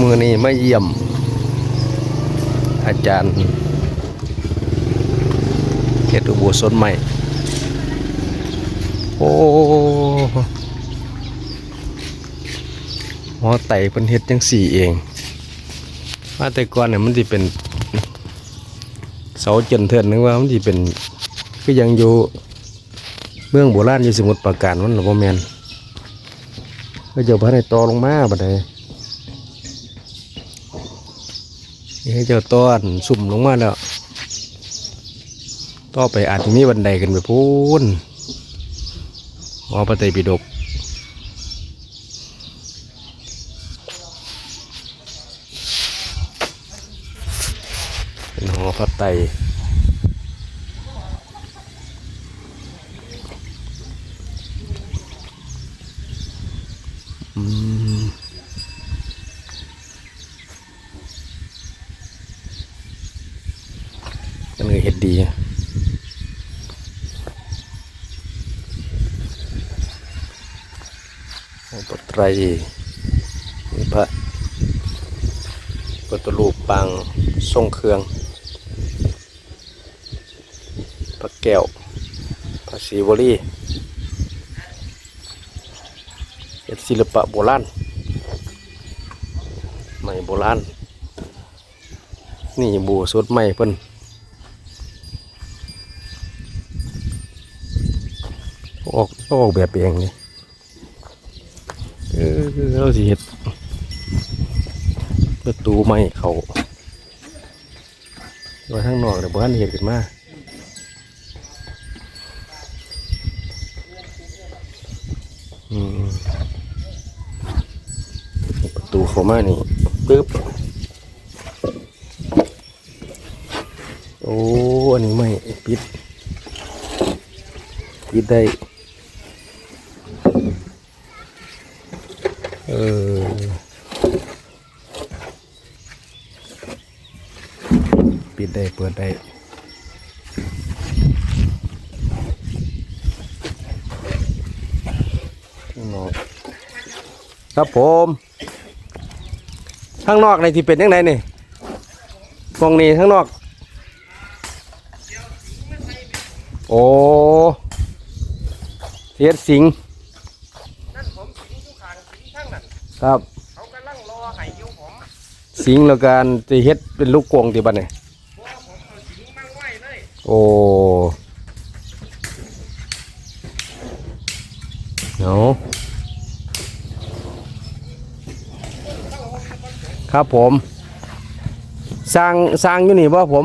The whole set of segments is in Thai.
มือนี้มาเยี่ยม อาจารย์เขตอุโบสถใหม่ โอ้หอไต่เป็นเฮ็ดจังสี่เองมาแต่ก่อนเนี่ยมันสิเป็นเสาจนเทินนึกว่ามันสิเป็นคือยังอยู่เมืองโบราณอยู่สมุทรปราการมันหรือบ่แมนก็จะพาในตอลงมาบัดนี้ นี่ให้เจ้าต้อนสุ่มลงมาแล้ว ต่อไปอาจจะมีบันไดกันไปพูนหอพระไตรปิดกเป็นหอพระไตรอืมกันเลยเห็ดดีอะ พ ระไรมีพระพุทธรูปปางทรงเครื่อง พระแก้ว พระศิวลีเฮ็ดศิลปะโบราณใหม่โบราณนี่บูสดใหม่เพิ่นออกออกแบบเองนี่ เออเราสิเฮ็ดประตูไม้เขาไว้ข้างนอกเดี๋ยวบ้านเห็ดขึ้นมาอืมประตูเขามานี่ปึ๊บโอ้ อันนี้ไม่ปิดปิดได้ เออ ปิดได้เปิดได้ข้างนอกครับผมข้างนอกในที่เป็นยังไงนี่มองนี่ข้างนอก โอ้เทียดสิงห์นั่นผมสิงทุกขางสิงทั้งนั้นครับ เขากำลังรอให้อยู่ผม สิงห์แล้วการจะเฮ็ดเป็นลูกกวงที่บ้านนี่เพร โอ้เนาครับผมสร้างสร้างอยู่นี่บ่ผม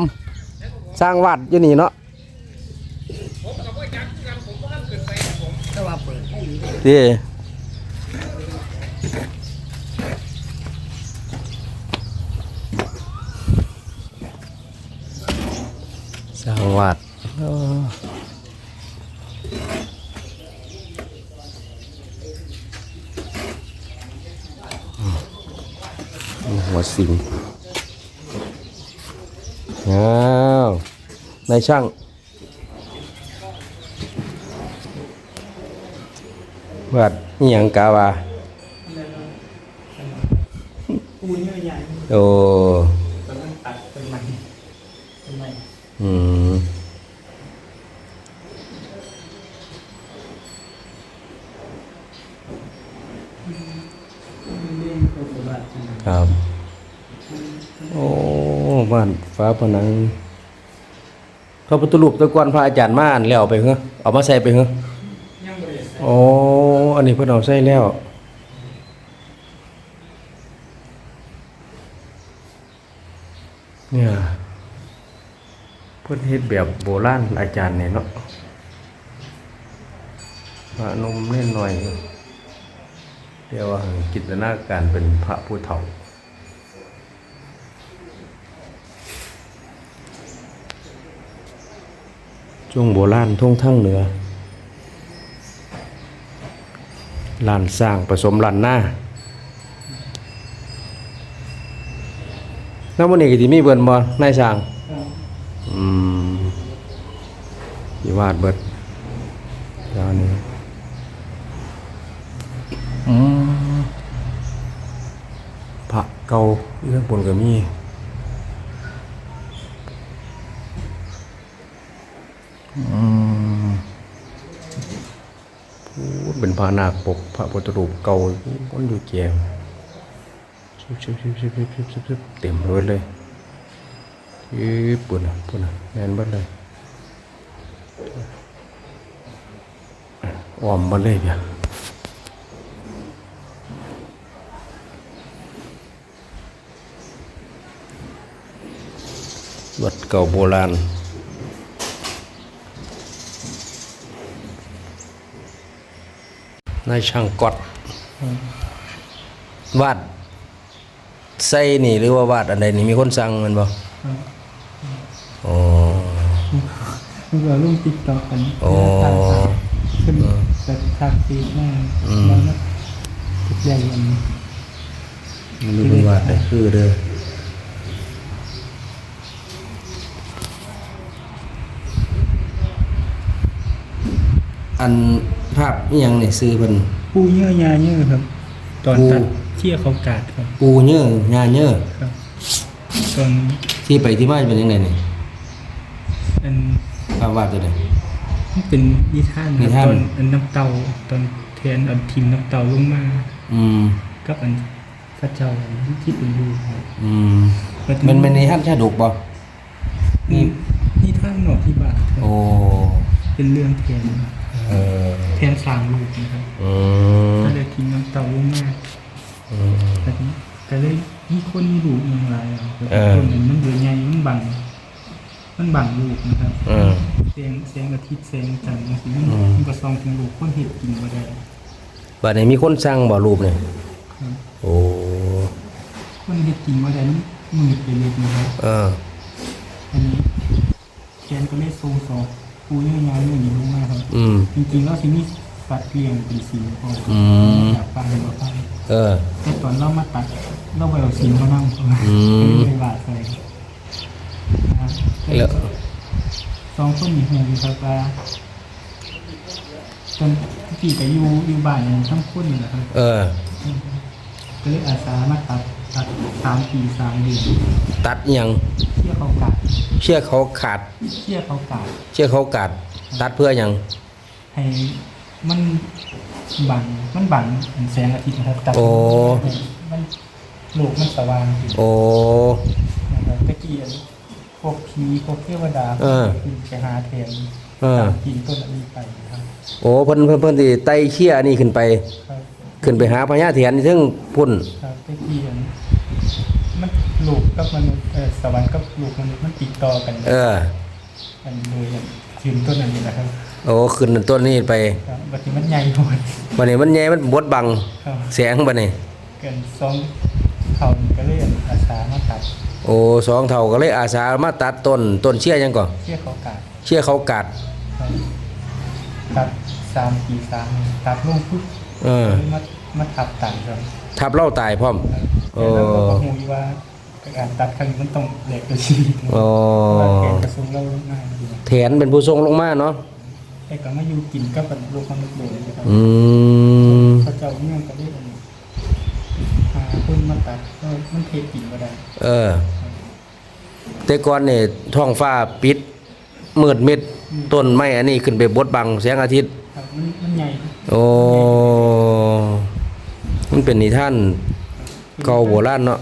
สร้างวัดอยู่นี่เนาะผมกับว่าจักคือกันผมก็ห้ามเกินไปครับผมแต่ว่าเปิดให้อยู่ ที่สร้างวัดเนาะอืมหัว สิงอ้าวนายช่างเปิดนี่ยังกาวาปูนใหญ่โอ้กำลังตัดเป็นมันเป็นมันอืมครับ บ้านฟ้าผนังพระพุทธรูปแตะกอนพระอาจารย์มาอ่านแล้วเอาไปเหรอเอามาใส่ไปเหรอยังบริสุทธิ์โอ้อันนี้เพิ่นเอาใส่แล้วเนี่ยเพิ่นเฮ็ดแบบโบราณอาจารย์เนี่ยเนาะพระนมเล่นหน่อยอยู่เรียกว่าจินตนาการเป็นพระผู้เฒ่า ช่วงโบราณท่งทั้งเหนือลานสร้างผสมลานหน้าแล้วมันนี่ก็สิมีเบิ่นบ่นายสร้างอืมสิวาดเบิดเดี๋ยวนี้อืมพระเก่าอยู่ข้างบนก็มี เป็นพระนาคปกพระพุทธรูปเก่ามันอยู่แจงเต็มรถเลยยืบปุ่นะปุ่นะแน่นบัดเลยอ้อมบัดเลยเพียวัดเก่าโบราณ นายช่างกอดวาดไส้นี่หรือว่าวาดอันใดนี่มีคนสั่งแมันบ่อ๋อมันก็ลุ่มติ๊กต็อกกันโอ้ขึ้นแต่ทางฟีดแม่แล้วก็ติดใหญ่อันนี้มีคนวาดได้คือเด้ออัน ภาพนี่ยังนี่ซื้อเพิ่นปูเยื่อยาเยื่อครับ ตอนปู ตัดเชี่ยเขากาดครับปูเนื้องาเนื้อครับ ตอนที่ไปที่มาเป็นยังไงนี่อันภาพวาดตัวนี้มันเป็นนิทานคนิรับทาน ตอนอันน้ำเตาตอนแทนอันทิมน้ำเตาลงมาอืมกับอันพระเจ้าที่เป็นรูครับอืมแล้วถึงมันเป็นในฮั่นชาดกบ่นี่นิทานหนอกที่บาทครับโอ้เป็นเรื่องแทนเออ แทนสร้างรูปนะครับอืมก็เลยทิ้งน้ำเตาลงมาอืมแต่นี้ก็เลยมีคนมีลูกอย่างไรอะครับเออคนหนึ่งมันเบื่อใหญ่มันบังมันบังลูกนะครับเออแสงแสงอาทิตย์แสงจันทร์มันสิมันอืมมันก็ส่องถึงลูกคนเห็ดกินบ่ได้บัดนี้มีคนสั่งบ่รูปนี่ครับโอ้คนเห็ดกินบ่ได้มันมืดไปเลยนะครับเอออันนี้แกนก็เลยโซซอ ปูเยื่อยาวอย่างนี้ลงมาครับอืม จริงๆแล้วสิมีสัตว์เลี้ยงเป็นสีพออืม อยากฟังบ่ฟังเออ แต่ตอนเรามาตัดเราไปเอาสินมานั่งครับอืมก็เลยบาดใส่นะครับแล้วสองคนมีหูอยู่ครับว่าจนพี่ก็อยู่อยู่บ้านอย่างทั้งคนนี่แหละครับ เออ ก็เลยอาสามาตัด ตัดสามปีสามเดือนตัดอิหยังเชี่ยเขากัดเชือกเขาขาด เชี่ยเขากัดเชือกเขากัดตัดเพื่อหยังให้มันบังมันบังแสงอาทิตย์นะครับตัดโอ้มันโลกมันสว่างขึ้นโอ้ นะครับตะกี้อันพวกผีพวกเทวดาเออคือไปหาแทนเออตามปีนต้นอันนี้ไปนะครับโอ้เพิ่นเพิ่นเพิ่นสิไต่เชี่ยนี่ขึ้นไป ครับ ขึ้นไปหาพญาเถียนที่ถึงพุ่น ครับตะกี้อัน มันลูกกับมนุษย์เออสวรรค์กับลูกมนุษย์มันติดต่อกันเออ มันโดยอันยืนต้นอันนี้นะครับโอ้ขึ้นต้นนี้ไปครับบัดนี้มันใหญ่หมดบัดนี้มันใหญ่มันบดบังครับแสงบัดนี้ เกินสองเท่านี่ก็เลยอาสามาตัดโอ้สองเท่าก็เลยอาสามาตัดต้นต้นเชี่ยหยังก่อนเชี่ยเขากาดเชี่ยเขากัด ครับตัดสามปีสามตัดลงปุ๊บเออเลยมามาทับตัดครับ ทับเล่าตายพร้อมโอ้แต่เราก็หูอยู่ว่าการตัดครั้งนี้มันต้องแหลกตัวชีวิตนะอ๋อเพราะว่าแกนกระทรวงเราลงมาอยู่นะแถนเป็นผู้ทรงลงมาเนาะแต่ก็มาอยู่กินกับลูกมนุษย์เลยนะครับอืมพระเจ้าเนี่ยก็ได้หาคนมาตัดก็มันเทกินก็ได้เออ แต่ก่อนนี่ท้องฟ้าปิดมืดมิดต้นไม้อันนี้ขึ้นไปบดบังแสงอาทิตย์ ครับมันมันใหญ่ โอ้ มันเป็นนิทานเก่าโบราณเนาะ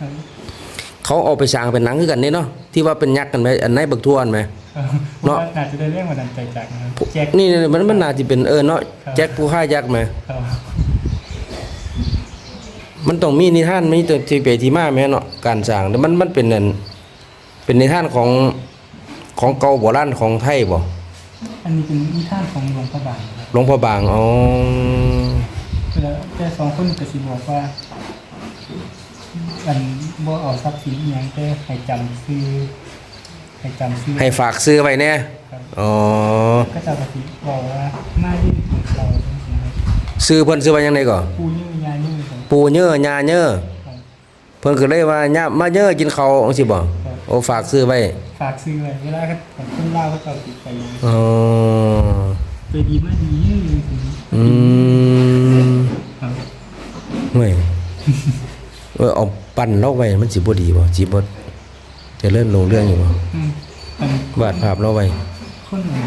ครับเขาเอาไปสร้างเป็นหนังคือกันนี่เนาะที่ว่าเป็นยักษ์กันไหมอันไหนบักทวนไหมครับเนาะผมว่น่าจะได้เรื่องมาดันใจจากนะครับแจ็คนี่มันมันน่าจะเป็นเออเนาะครับแจ็คผู้ฆ่ายักษ์ไหมครับมันต้องมีนิทานมีตัวที่ไปที่มาแม่เนาะการสร้างแต่มันมันเป็นนั่นเป็นนิทานของของเก่าโบราณของไทยบ่อันนี้เป็นนิทานของหลวงพ่อบางครับหลวงพ่อบางอ๋อ แล้วแต่สองคนก็สิบอกว่าอันบ่เอาทรัพย์สินอหยังแต่ให้จำชื่อให้จำชื่อให้ฝากซื้อไว้แน่ครับอ๋อก็จะปฏิบอกว่าหน้ายื่นของเขาจริงๆครับซื้อเพิ่นซื้อไว้ยังไงก่อนปูยื่อยายื่ครับปูเนื้อยาเนื้อครับเพิ่นก็เลยว่าญามาเนื้อกินข้าวจังซี่บ่โอ้ฝากซื้อไว้ฝากซื้อไว้เวลาของคนเล่าเขาจะเอาติดไปเลยอ๋อ ไปดีมากดียื่เลยสิอืมครับเฮ้ยอเอาปั้นเราไว้มันสิบ่ดีบ่สิบ่เจะเลื่อนลงเรื่องอยู่บ่อืมอันวาดภาพเราไว้คนหนึ่ง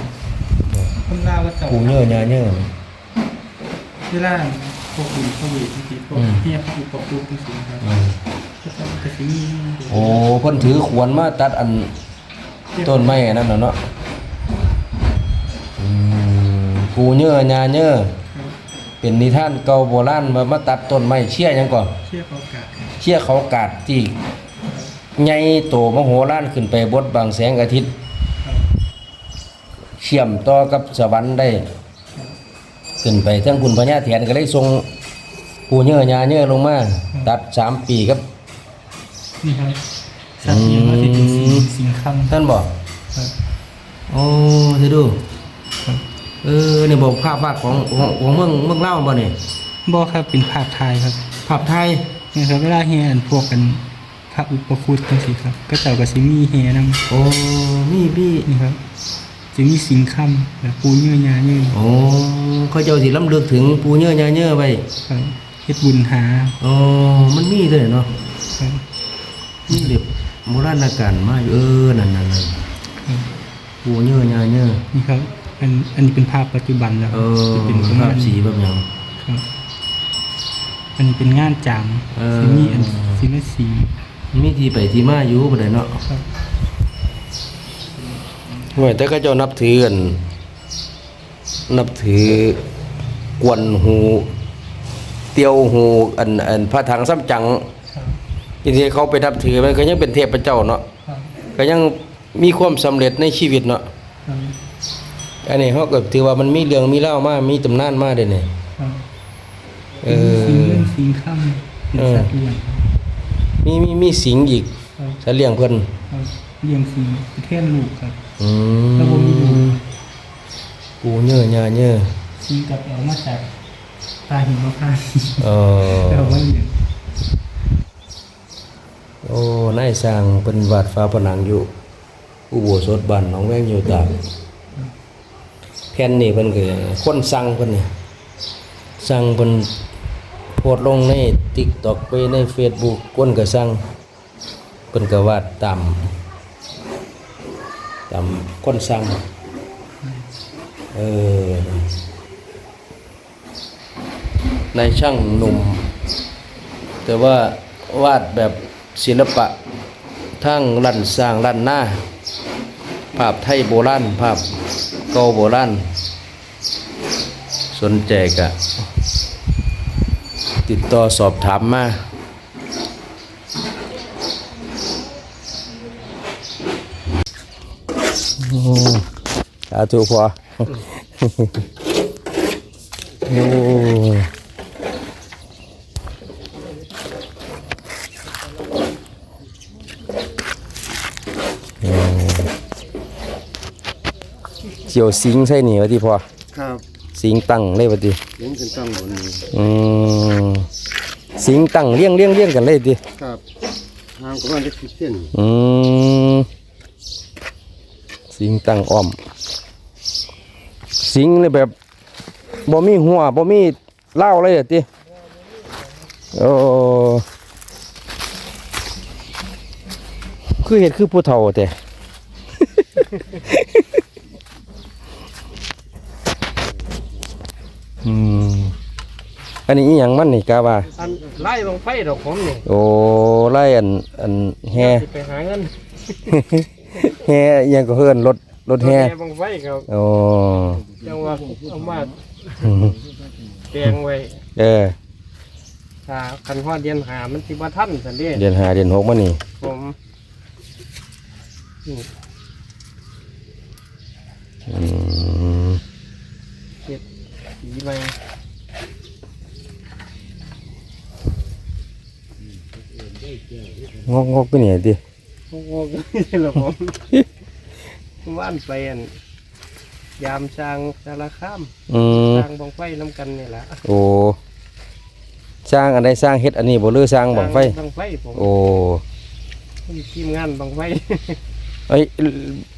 คนลาวว่าเจ้า กูเยอะยาเยอะ เวลาพวกคุณเขาอยู่ที่พวกอืม เฮียเขาอุปกรณ์ที่สูงครับก็จะกระสีโอ้เพิ่นถือขวานมาตัดอันต้นไม้อันนั้นน่ะเนาะ มกูเยอะยาเยอะเป็นนิทานเก่าโบราณมามาตัดต้นไม้เชี่ยหยังก่อนเชี่ยเขากาดเชี่ยเขากาดที่ใหญ่โตมโหฬารขึ้นไปบดบางแสงอาทิตย์ครับเชื่อมต่อกับสวรรค์ได้ขึ้นไปทั้งคุณพญาเถียนก็เลยทรงปูเนื้อยาเนื้อลงมาตัดสามปีครับนี่ครับสัตว์เลี้ยงว่าที่เป็นสิงสิงคำท่านบอกครับโอ้เธอดูครับ เออนี่บอกภาพวาดของของของเมืองเมืองเล่าวบ่เนี่ยบ่ครับเป็นภาพไทยครับภาพไทยนี่ครับเวลาเฮียอันพวกกันพระอุปคุตจังซี่ครับ ก็เจ้าก็สิมีเฮียนำโอ้มีพี่นี่ครับจะมีสิงคำแบบปูเนื้อยาเนื้อโอ้เขาเจ้าสิล้ำลึกถึงปูเนื้อยาเนื้อไว้ครับเฮ็ดบุญหาโอ้มันมีเลยเนาะครับมีเด็บโบราณการมาอยู่เออนั่นนั่นนั่นครับปูเนื้อยาเนื้อนี่ครับ อันอันนี้เป็นภาพปัจจุบันแล้วคเอรับอจะเป็นประภามาพณสีแบบหยัง ครับ อันนี้เป็นงานจามเออสิมีอันสิมีสีมีที่ไปที่มาอยู่บ่ได้เนาะครับห่วยแต่ก็เจ้านับถือกัน นับถือกวนหู เตียวหูอันอันพระถังซ้ำจังครับทีนี้เขาไปนับถือมันก็ยังเป็นเทพเจ้าเนาะครับก็ยังมีความสำเร็จในชีวิตเนาะครับ อันนี้เขาก็ถือว่ามันมีเรื่องมีเล่ามามีตำนานมาเด้เนี่ยครับเอสิงอเรื่องสิงค่ำเป็นเออสัตว์เลี้ยงมีมีมีสิงอีกครับสัตว์เลี้ยงเพิ่นครับเลี้ยงสิงประเทศลูกครับอืแล้วบ่มีลูมกกูเนื้อยาเนื้อสิงกับเอามาจากตาหิมพานต์เออแล้วเอามาเลี้ยงโอ้นายสร้างเป็นวาดฟ้าผนังอยู่ อุโบสถบ้านหนองแวงอยู่ตาก แผ่นนี่เพิ่นก็คนสั่งเพิ่นนี่สั่งเพิ่นโพสลงใน TikTok ไปใน Facebook คนก็สั่งเพิ่นก็วาดตามตามคนสั่งเออในช่างหนุ่ม แต่ว่าวาดแบบศิลปะทั้งลั่นสร้างลั่นหน้า ภาพไทยโบราณภาพ เก่าโบราณสนใจกะติดต่อสอบถามมาโอ้สาธุพอโอ้ เจียวสิงใส่นี่วะที่พอครับสิงตั้งเลยวะที่เลี้ยงกันตั้งบนนี้อืมสิงตั้งเลี้ยงเลี้ยงเลี้ยงกันเลยดิครับห่างประมาณได้สิบเส้นอืมสิงตั้งอ้อม สิงเลยแบบบ่มีหัวบ่มีเล่าวเลยอะติโอ้คือเห็ดคือผู้เฒ่าแต่ อืมอันนี้อีหยังมันนี่กาว่าอันไล่ลงไฟดอกผมนี่โอ้ไล่อันอันแฮ สิไปหาเงินแฮอิหยังก็เฮินรถรถแฮบังไฟครับโอ้จังว่าเอามาแกงไว้เออถ้าคันฮอดเดือนหามันสิบ่ทันซั่นเด้เดือนหาเดือนหกมานี่ผมนี่ อืม เฮ็ดสีใหม่ งอกงอกไปนี่ดิโอ้โหนี่ล่ะผมว่านไปอันยามช้างสารคามอืมช้างบังไฟนํกันนี่ล่ะโอ้สร้างอันใดสร้างเฮ็ดอันนี้บ่หรือสร้างบังไฟบังไฟผมโอ้มีทีมงานบังไฟไอ้ย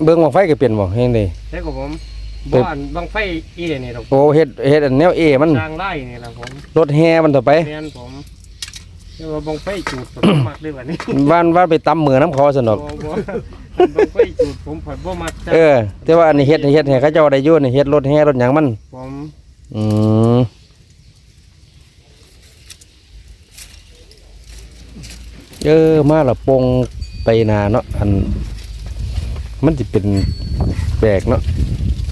เบิ่งบังไฟก็เปลี่ยนบ่เฮ็ดไดแล้วก็ผมเป็บ่นอันบังไฟเอนี่ดอกโอ้เฮ็ดเฮ็ดอันแนวเอมันทางไล่นี่ล่ะผมรถแฮมันต่อไปแม่นผม แต่ว่าบังไฟจูดผมมักด้วยวันนี้ว่านว่าไปตำมือน้ำเขาสนอก บ่บ่บังไฟจูดผมผัดบ่มักจ้ะเออ แต่ว่าอันนี้เฮ็ดให้เฮ็ดให้เขาเจ้าได้อยู่นี่เฮ็ดรถแห่รถหยังมัน ผมอืมเออมาละปงไปนาเนาะอัน มันสิเป็นแปลกเนาะ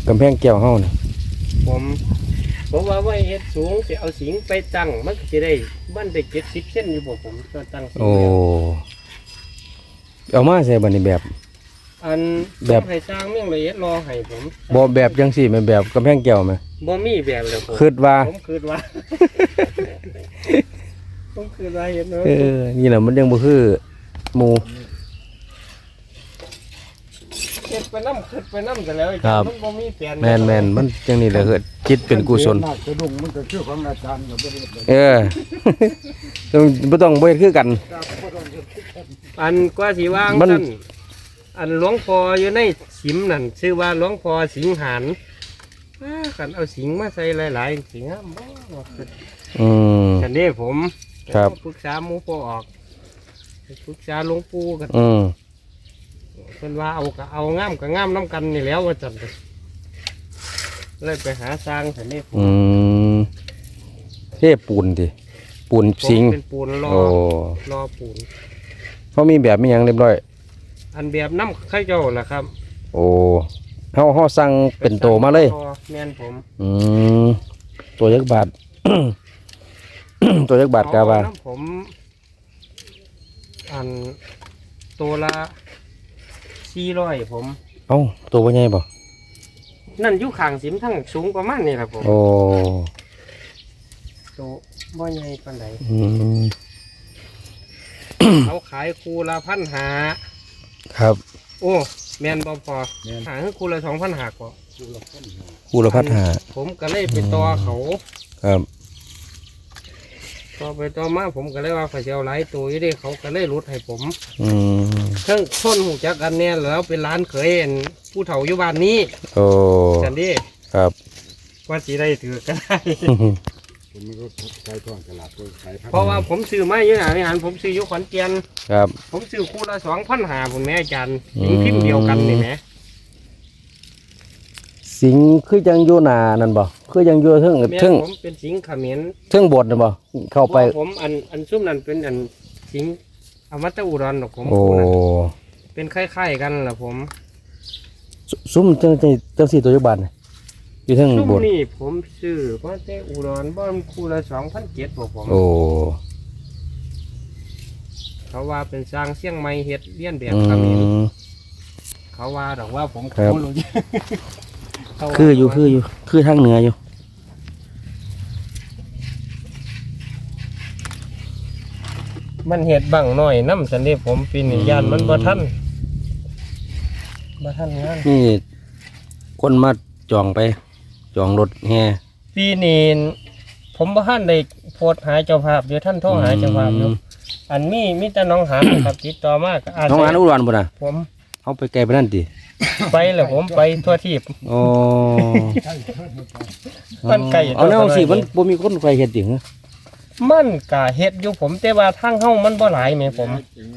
กำแพงแก้วเฮานี่ผม ผมว่าไว้เฮ็ดสูงสิเอาสิงไปตั้งมันก็สิได้บ้านได้70เซนอยู่บ่ผมก็ตั้งสิงโอ้เอามาใส่บัดนี้แบบ อันแบบต้องให้สร้างเมี่ยงละเอียดรอให้ผมบ่แบบจังซี่แม่นแบบกำแพงแก้วไหมบ่มีแบบเลยผมคิดว่า ผมคิดว่า ผมคิดว่าเห็นเนาะเออ นี่แหละมันยังบ่คือหมู่ เฮ็ดไปนำคิดไปนำแต่แล้วครับมันบ่มีแผนแม่นแม่นมันจังนี่แหละเฮ็ด จิตเป็นกุศลมากกระดุงมันก็คือของอาจารย์กับบ่ได้เลยเออ ต้องบ่ต้องบ่เฮ็ดคือกันอันกว่าสิวางมันนั่นอันหลวงพ่ออยู่ในสิมนั่นชื่อว่าหลวงพ่อสิงหานอ้ากันเอาสิงมาใส่หลายๆสิงห้ามบ่ว่าคืออืมกันนี้ผมครับ ปรึกษาหมู่พ่อออกปรึกษาหลวงปู่กันอืมเพิ่นว่าเอาก็เอางามก็งามน้ำกันนี่แล้วว่าจัน เลยไปหาสร้างแต่นี่ผมอืมเทปูนติปูนสิง เป็นปูนรอโอ้ รอปูน เขามีแบบมีหยังเรียบร้อย อันแบบน้ำไข่เจ้าล่ะครับโอ้เฮาเฮาสั่งเป็นโตมาเลยพอแม่นผมอืมตัวยักบาท ตัวยักบาทกาว่าเอน้ำผม อันตัวละสี่ร้อยผม เอ้าตัวบ่ใหญ่บ่ นั่นอยู่ข้างสิมทั้งสูงประมาณนี้ครับผมโอ้ตัวบ่ใหญ่ปานใดอืมเขาขายคูละพันหาครับ โอ้แม่นบ่พอหาคือคูละสองพันหากว่าคู่ละพัดหาผมก็เลยไปต่อเขา ครับ ต่อไปต่อมาผมก็เลยว่าเขาจะเอาหลายตัวอยู่เดิเขาก็เลยลดให้ผม อืม เครื่องส้นหูจักกันเนี่ยแล้วเป็นร้านเคยเห็นผู้เฒ่าอยู่บ้านนี้โอ้กันดิครับ ว่าสีได้ถือก็ได้ ผมมันก็ใช้ทอดตลาดก็ขายพันเพราะว่าผมซื้อมาเยอะนะอาหารผมซื้ออยู่ขอนแก่นครับ ผมซื้อคู่ละสองพันหาผมแม่อาจารย์อืมถึงพิมพ์เดียวกันนี่แหมสิงคือจังอยู่หนานั่นบ่คือจังอยู่เทิงแม่เทิงผมเป็นสิงเขมิ้นเทิงโบสถ์น่ะบ่เข้าไป ผมอันอันซุ่มนั้นเป็นอันสิง อมตะอุดรหรอกผมโอ้เป็นคล้ายๆกันล่ะผมซุซุ่มจังจังจังสี่ตัวยักบาทน่ะอยู่เทิงซุ่มโบสถ์นี่ผมซื้อมาแต่อุดรบ้านคู่ละสองพันเจ็ดบอกผม โอ้เขาว่าเป็นสร้างเสียงไม้เฮ็ดเลี้ยนแบบอืเขมิ้นม เขาว่าดอกว่าผมครับรู้ เขาว่าคืออยู่คืออยู่คือทางเหนืออยู่ มันเห็ดบังหน่อยน้ำสันนี่ผมปีนี้ยานมันบ่ทันบ่ทันงานนี่คนมาจองไป จองรถแห่ปีนี้ผมบ่ทันได้โพสต์หาเจ้าภาพอยู่ท่านโทรหาเจ้าภาพอยู่อันมีมีแต่น้องหานครับติดต่อมาก็อาจน้องอานอุดรบ่น่ะผมเขาไปไกลไปนั่นติไปแล้วผมไปทั่วทีบโอ้มันไกลเอาแนวสิมันบ่มีคนไปเฮ็ดติเหรอ มันก็เฮ็ดอยู่ผมแต่ว่าทางเฮามันบ่หลายแหม่ผม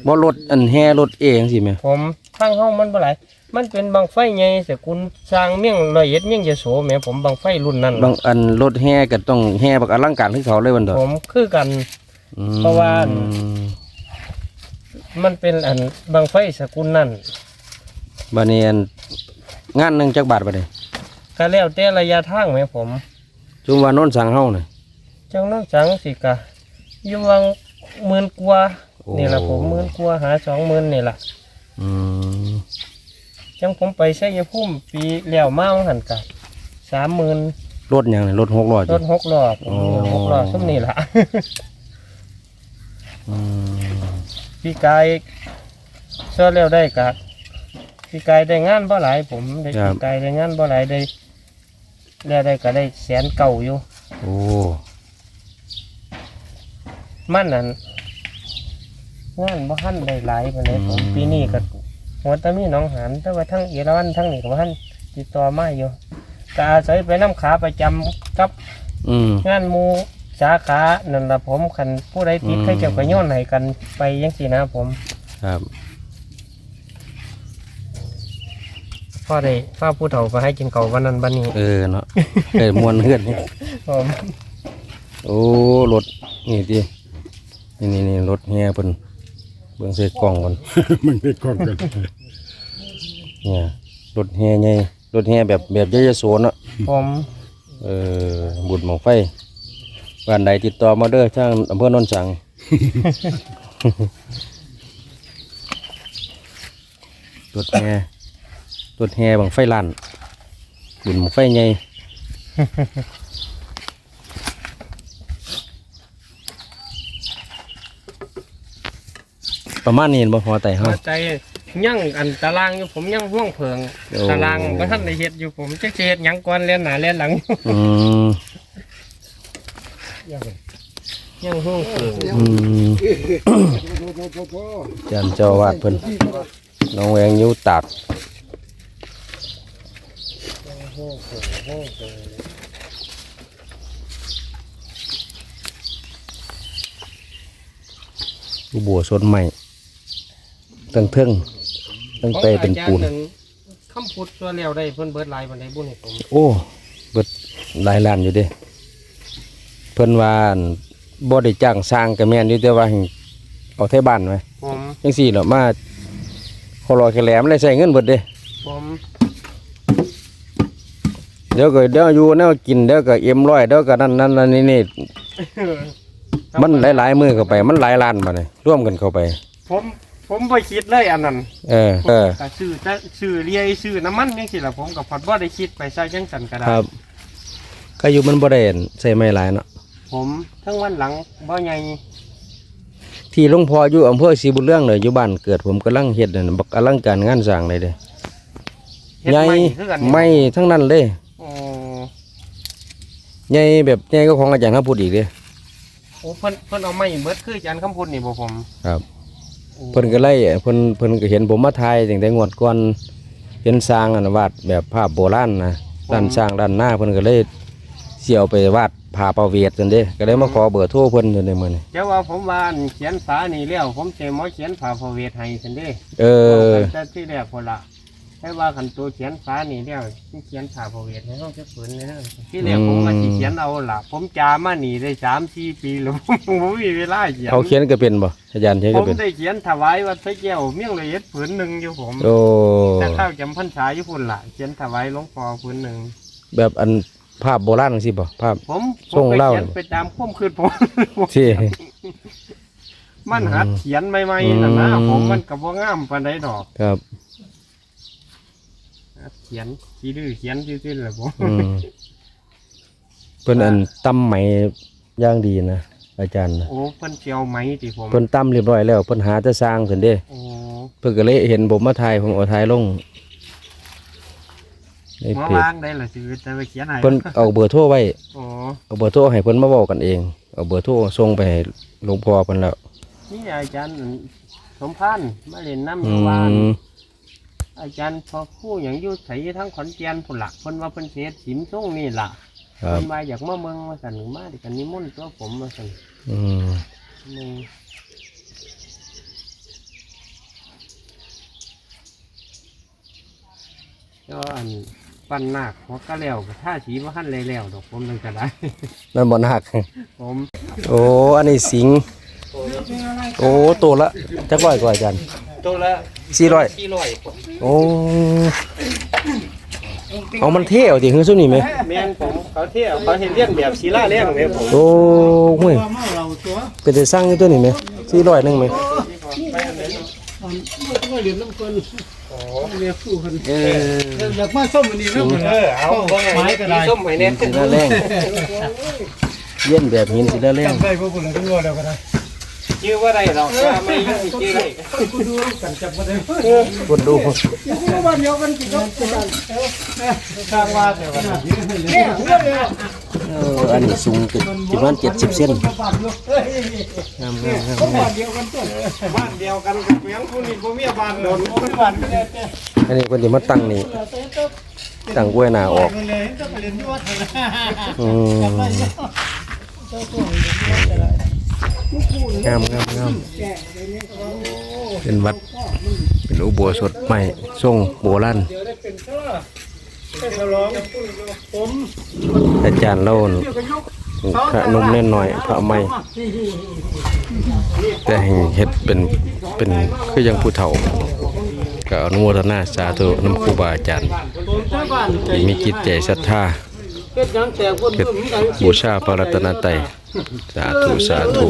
บ่รถอันแห่รถเองสิแม่ผมทางเฮามันบ่หลาย มันเป็นบังไฟใหญ่สกุลสร้างเมี่ยงร้อยเอ็ดเมี่ยงยโสแหม่ผมบังไฟรุ่นนั้นบางอันรถแห่ก็ต้องแห่บักอลังการคือเขาเลยวันดอกผมคือกัน อืมเพราะว่า มันเป็นอันบังไฟสกุลนั่นบัดนี้อันงานหนึงจักบาทบัดนี้ก็แล้วแต่ระยะทางแหม่ผมจุมว่าโน้นสั่งเฮาน่ะ จังนั้นจังสิกะอยู่วังหมื่นกว่าโอ้นี่ล่ะผมหมื่นกว่าหาสองหมื่นนี่ล่ะอืมจังผมไปใช้ยภูมิปีแล้วมาหันกะสามหมื่นรถหยังนี่รถ6ล้อรติถหกล้อผมอ๋อหกล้อซุ้มนี่ล่ะอืมพี่กายเชื่อแล้วได้กะพี่กายได้งานบ่หลาย ผมได้พี่กายได้งานบ่หลายได้แล้วได้ก็ได้แสนเก่าอยู่ โอ้ มันนั่นงานบ่ทันได้หลายปานใดผมปีนี้ก็หัวตะมีหน้องหานแต่ว่าทั้งเอราวัณทั้งนี่ก็บ่ทันติดต่อมาอยู่ก็อาศัยไปน้ำขาประจำกับอืม งานหมูสาขานั่นล่ะผมคันผู้ใดติดอืม ใครเจะก็ย้อนให้กันไปจังซี่นะผมครับพ่อได้ฟ้าผู้เฒ่าไปให้กินเก่าววันนั้นวันนี้เออเนาะเออมวนเฮือนนี่ผม โอ้รถนี่ดิ นี่นี่นี่รถแห่เพิ่นเบิ่งใส่กล่องก่อน มันเป็นกล้องกันเนี่ยรถแห่ใหญ่รถแห่แบบแบบยะโสเนาะผมเออบุญหมองไฟบ้านใดติดต่อมาเด้อทางอำเภอโนนสังรถแห่รถแห่บังไฟลั่นบุญหมองไฟใหญ่ ประมาณนี้เห็นบ่พอไต่เฮาหัวใจยั่งอันตารางอยู่ผมยั่งห่วงเพิงโอ้ ตารางบ่ทันได้เฮ็ดอยู่ผมจักสิเฮ็ดหยังก่อนเล่นหน้าเล่นหลัง อืมยั่งห่วงเพิงอืมยันเจ้าอาวาดเพิ่นน้องแวงยิ้วตากอุบัวสดใหม่ ตั้งเทิงตั้งเตเป็นปูนของอาจารย์คำพูดตัวแล้วได้เพิ่นเบิดหลายปานใดบุญให้ผมโอ้เบิดหลายล้านอยู่เด้เพิ่นว่าอั่นบ่ได้จ้างสร้างก็แม่นอยู่แต่ว่าให้เอาไทบ้านไว้ผมจังซี่เหรอมาขอรอแค่แหลมเลยใส่เงินเบิดเด้ผมเดี๋ยวก็เดี๋ยวอยู่แนวกินเดี๋ยวก็เอ็มร้อยเดี๋ยวก็นั่นนั่นนั่นนี่นี่มันหลายๆมือเข้าไป มันหลายล้านบัดนี้ร่วมกันเข้าไป ผม ผมบ่คิดเลยอันนั้นเออ เออ ก็ซื้อจะซื้อเรียซื้อน้ำมันจังซี่ล่ะผมก็พอดบ่ได้คิดไปใส่จังซั่นก็ได้ครับ ก็อยู่มันบ่ได้อั่นใส่ไม้หลายเนาะ ผมทั้งวันหลังบ่ใหญ่ที่หลวงพ่ออยู่อำเภอศรีบุญเรื่องเลยอยู่บ้านเกิดผมกำลังเฮ็ดนั่นบักอลังการงานสร้างเลยเด้เฮ็ดใหญ่ไม้คือกันไม่ทั้งนั้นเลยโอ้ใหญ่แบบใหญ่ก็ของอาจารย์ครับพูดอีกเด้ โอ้เพิ่นเพิ่นเอาไม้เบิดคืออาจารย์คำพูดนี่บ่ผมครับโอ้ เพิ่นก็ไล่เพิ่นเพิ่นก็เห็นผมมาถ่ายตั้งแต่งวดก่อนเห็นสร้างอันวาดแบบภาพโบราณนะด้านสร้างด้านหน้าเพิ่นก็เลยเสี่ยวไปวาดภาพประเวทจังเด้ ก็เลยมาขอเบอร์โทรเพิ่นจนได้มื้อนี้เดี๋ยวว่าผมว่าอันเขียนฝานี่แล้วผมสิมาเขียนฝาพระเวทให้ซั่นเด้เออ แต่ที่แรกพุ่นละ ให้ว่าคันตัวเขียนฝานี่แล้วที่เขียนฝาพระเวทให้เฮาจะฝืนเลยนะที่แรกผมว่าสิเขียนเอาล่ะ ผมจามานี่ได้3-4ปีแล้วผมบ่มีเวลาเขียนเขาเขียนก็เป็นบ่อาจารย์เขียนผก็มเป็นได้เขียนถวายวัดพระแก้วเมี่ยงละเอียดผืนหนึ่งอยู่ผมโอ้แต่ข้าวจำพรรษาอยู่พุ่นละเขียนถวายหลวงพ่อผืนหนึ่งแบบอันภาพโบราณจังซี่บ่ภาพผมผทรมงไปเล่าเขียนไปตามความคืนผมที่มันหัดเขียนใหม่ๆนะนะอืมผมมันกับว่างามปานใดดอกครับ หัดเขียนขี้ดื้อเขียนซื่อๆแหละผมอืมเพิ่นอันตำไหมอย่างดีนะอาจารย์นะโอ้เพิ่นเจียวไหมติผมเพิ่นตำเรียบร้อยแล้วเพิ่นหาแต่สร้างซั่นเด้ โอ้เพิ่นก็เลยเห็นผมมาถ่ายผมเอาถ่ายลงในมาเพจวางได้ล่ะสิแต่ไปเขียนให้เพิ่นเอาเบอร์โทรไว้ โอ้เอาเบอร์โทรให้เพิ่นมาเว้ากันเอง เอาเบอร์โทรส่งไปให้หลวงพ่อเพิ่นแล้วนี่อาจารย์สมพันธ์มาเล่นน้ำออืยู่บ้านม อาจารย์พอคู่อย่างอยุใสทั้งขอนแก่นพุ่นละเพิ่นว่าเพิ่นเสียสิมส่งนี่ล่ะครัเพิ่บนมาอยากมาเมืองมาสั่นมาดิกันนิมนต์ตัวผมมาสั่นอืมมึงก็อันปั้นนาคหัวก็แล้วก็ท่าสีว่าขั้นเลยแล้วดอกผมนึงก็ได้นั่นบ่นักผมโอ้อันนี้สิงห์โอ้ตัวละจักร้อยกว่าอาจารย์ ตัวละ400สี่ร้อยโอ้เอามันเท่เอาดิคือซุนี่ไหมแม่นผมเขาเที่ยวเขาเห็นเรียนแบบศิลาเลี้ยงเลยผมโอ้ห่วยเมาเราตัวเป็นจะสร้างอยู่ตัวนี้ไหม400นึงไหมไปอันไหนเนาะก็เรียนน้ำคนเรียนผู้คนเอออยากมาส้มอันนี้แล้วมันเออเอาว่าไงไม้ก็ได้ส้มไหมเนี่ยสิละแรงเยี่ยนแบบหินสิละแรงจำได้พวกคนละทั้งวันแล้วก็ได้ ชื่อว่าไรหรอไม่ยุ่งชื่อไรกูดูกันจับมาได้คนดูบ้านเดียวกันกี่คนทางว่าเดียวกันเนี่ยเดียวเอออันนี้สูงติดประมาณเซนบ้านเดียวเฮ้ยงามงามงามบ้านเดียวกันตัวบ้านเดียวกันกับเมียงผู้นี้ผู้เมีบ้านโดนบ้านกันเลยอันนี้คนที่มาตั้งนี่ตั้งกล้วยหนาออกเลยต้องไปเรียนที่วัดนะอืม งามงามงามเป็นวัด เป็นอุโบสถใหม่ทรงโบราณเดี๋ยวได้เป็นเท่าได้ฉลอาจารย์เล่าน่ะพระนุ่มแน่นหน่อย พระใหม่ แต่แห่งเฮ็ดเป็นเป็นคือยังผู้เฒ่าก็อนุโมทนาสาธุน้ำครูบาอาจารย์ผมชาวบ้านที่มีจิตใจศรัทธาบูชาพระรัตนตรัยสาธุ สาธุ